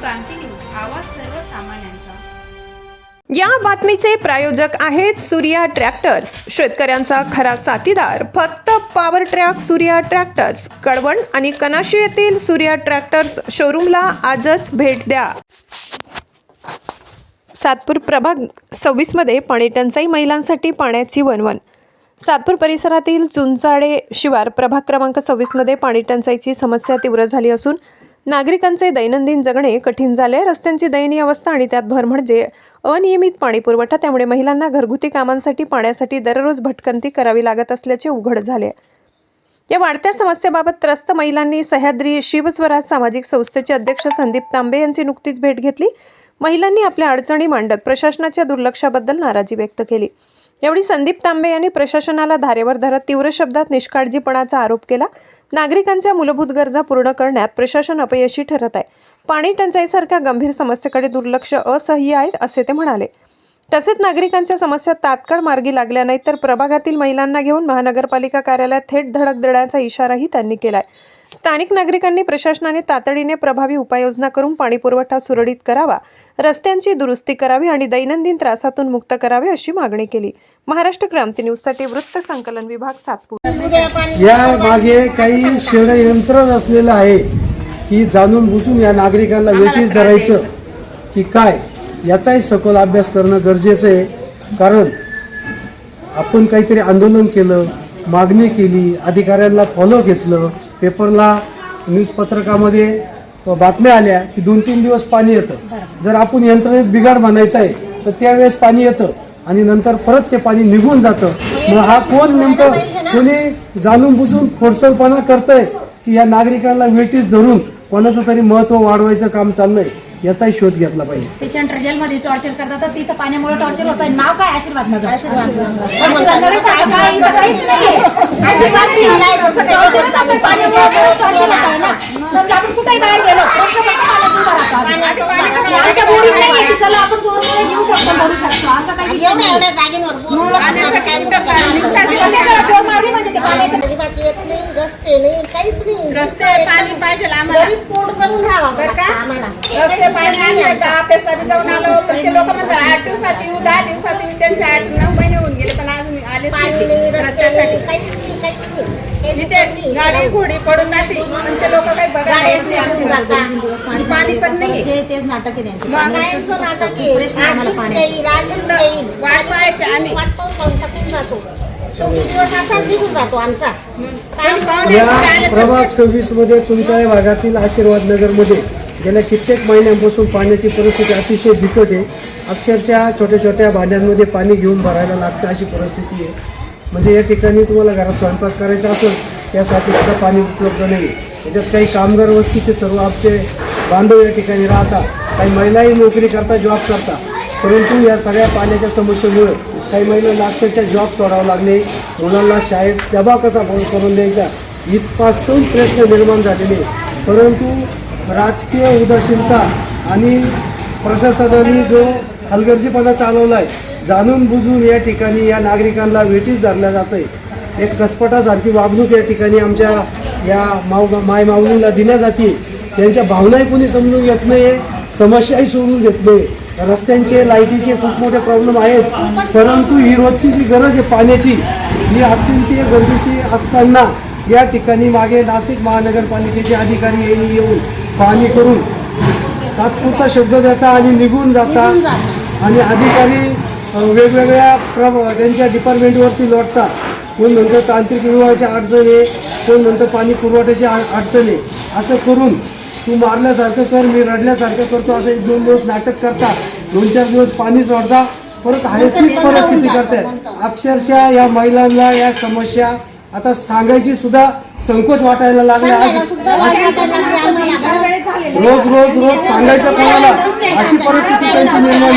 क्रांती news आवाज सर्वसामान्यांचा. या बातमीचे प्रायोजक आहेत सूर्या ट्रॅक्टर्स. शेतकऱ्यांचा खरा साथीदार. फक्त power track Surya tractors. Kalwan आणि कनाशी येथील सूर्या ट्रॅक्टर्स शोरूमला आजच भेट द्या. सातपूर प्रभाग सव्वीसमध्ये पाणी टंचाई महिलांसाठी पाण्याची वणवण. सातपूर परिसरातील चुंचाडे शिवार प्रभाग क्रमांक सव्वीसमध्ये पाणी टंचाईची समस्या तीव्र झाली असून नागरिकांचे दैनंदिन जगणे कठीण झाले. रस्त्यांची दयनीय अवस्था आणि त्यात भर म्हणजे अनियमित पाणी पुरवठा. त्यामुळे महिलांना घरगुती कामांसाठी पाण्यासाठी दररोज भटकंती करावी लागत असल्याचे उघड झाले. या वाढत्या समस्येबाबत त्रस्त महिलांनी सह्याद्री शिवस्वराज सामाजिक संस्थेचे अध्यक्ष संदीप तांबे यांची नुकतीच भेट घेतली. महिलांनी आपल्या अडचणी मांडत प्रशासनाच्या दुर्लक्षाबद्दल नाराजी व्यक्त केली. यावेळी संदीप तांबे यांनी प्रशासनाला धारेवर धरत तीव्र शब्दात निष्काळजीपणाचा आरोप केला. नागरिकांच्या मूलभूत गरजा पूर्ण करण्यात प्रशासन अपयशी ठरत आहे. पाणी टंचाईसारख्या गंभीर समस्येकडे दुर्लक्ष असह्य आहे असे ते म्हणाले. तसेच नागरिकांच्या समस्या तात्काळ मार्गी लागल्या नाहीत तर प्रभागातील महिलांना घेऊन महानगरपालिका कार्यालयात थेट धडक देण्याचा इशाराही त्यांनी केलाय. स्थानिक नागरिकांनी प्रशासनाने तातडीने प्रभावी उपाययोजना करून पाणीपुरवठा सुरळीत करावा रस्त्यांची दुरुस्ती करावी आणि दैनंदिन त्रासातून मुक्त करावे अशी मागणी केली. महाराष्ट्र क्रांती न्यूजसाठी वृत्त संकलन विभाग सातपूर. या मागे काही षडयंत्र असलेलं आहे की जाणून बुजून या नागरिकांना वेठीस धरायचं की काय? याचाही सखोल अभ्यास करणं गरजेचं आहे. कारण आपण काहीतरी आंदोलन केलं मागणी केली अधिकाऱ्यांना फॉलो घेतलं पेपरला न्यूज पत्रकामध्ये बातम्या आल्या की दोन तीन दिवस पाणी येतं. जर आपण यंत्रणेत बिघाड म्हणायचं आहे तर त्यावेळेस पाणी येतं. आणि नंतर परत ते पाणी निघून जातं. मग हा कोण नेमकं कोणी जाणून बुजून खोडसळपणा करतंय की या नागरिकांना वेटीस धरून कोणाचं तरी महत्त्व वाढवायचं काम चाललंय याचाही शोध घेतला पाहिजे. पेशंट जेलमध्ये टॉर्चर करतात तसं इथं पाण्यामुळे टॉर्चर होत आहे नाव काय? आशीर्वाद नगर. आशीर्वाद आशीर्वाद नगर सारखं काय इथं काहीच नाहीये. आशीर्वाद नाही. Torture होत आहे. पाण्यामुळे torture होत आहे ना. समजा आपण कुठेही बाहेर गेलो प्रश्न फक्त पाण्यातून भरायचा. आमच्या बोरीत नाहीये की चला आपण बोरमध्ये घेऊ शकतो भरू शकतो असं काही विषय नाही. ते करा, बोर मारली म्हणजे ते पाण्याच्या अजिबात येत नाही रस्ते नाही काहीच नाही. रस्ते पाणी पाहिजे रस्ते पाणी अभ्यासाला जाऊन आलो पण ते लोक म्हणतात आठ दिवसात येऊ दहा दिवसात येऊ त्यांचे आठ नऊ महिने होऊन गेले पण अजून हे. गाडी घोडी पडून जाते. पण ते लोक काही बघायला येत नाही. आमची पाणी पण नाही जे तेच नाटक आहे त्यांचे. वाट पाहायची आम्ही. या प्रभाग सव्वीसमध्ये चुंचाळे भागातील आशीर्वाद नगरमध्ये गेल्या कित्येक महिन्यांपासून पाण्याची परिस्थिती अतिशय बिकट आहे. अक्षरशः छोट्या छोट्या भांड्यांमध्ये पाणी घेऊन भरायला लागतं अशी परिस्थिती आहे. म्हणजे या ठिकाणी तुम्हाला घरात स्वयंपाक करायचा असेल त्यासाठी सुद्धा पाणी उपलब्ध नाही. आहे त्याच्यात काही कामगार वस्तीचे सर्व आमचे बांधव या ठिकाणी राहतात. काही महिलाही नोकरी करता जॉब करतात. परंतु या सगळ्या पाण्याच्या समस्येमुळे काही महिलांना अक्षरशः जॉब सोडावं लागले. मुलांना शाळेत डबा कसा बंद करून द्यायचा? इथपासून प्रश्न निर्माण झालेले आहे. परंतु राजकीय उदासीनता आणि प्रशासनाने जो हलगर्जीपणा चालवला आहे जाणून बुजून या ठिकाणी या नागरिकांना वेटीस धरल्या जातं आहे एक कसपटासारखी वागणूक या ठिकाणी आमच्या या माव माय माऊलीला दिल्या जाते त्यांच्या भावनाही कोणी समजून घेत नाही समस्याही सोडून घेत नाही रस्त्यांचे लाईटीचे खूप मोठे प्रॉब्लेम आहेच. परंतु ही रोजची जी गरज आहे पाण्याची ही अत्यंत गरजेची असताना या ठिकाणी मागे नाशिक महानगरपालिकेचे अधिकारी यांनी येऊन पाहणी करून तात्पुरता शब्द देता आणि निघून जाता. आणि अधिकारी वेगवेगळ्या प्र त्यांच्या डिपार्टमेंटवरती लोटतात कोण म्हणतं तांत्रिक विभागाच्या अडचणी कोण म्हणतं पाणी पुरवठ्याची अडचणी असं करून तू मारल्यासारखं कर मी रडल्यासारखं करतो असं एक दोन दिवस नाटक करता दोन चार दिवस पाणी सोडता परत आहे तीच परिस्थिती करतायत अक्षरशः या महिलांना या समस्या आता सांगायची सुद्धा संकोच वाटायला लागला. रोज रोज रोज सांगायचं कोणाला? अशी परिस्थिती त्यांची निर्माण.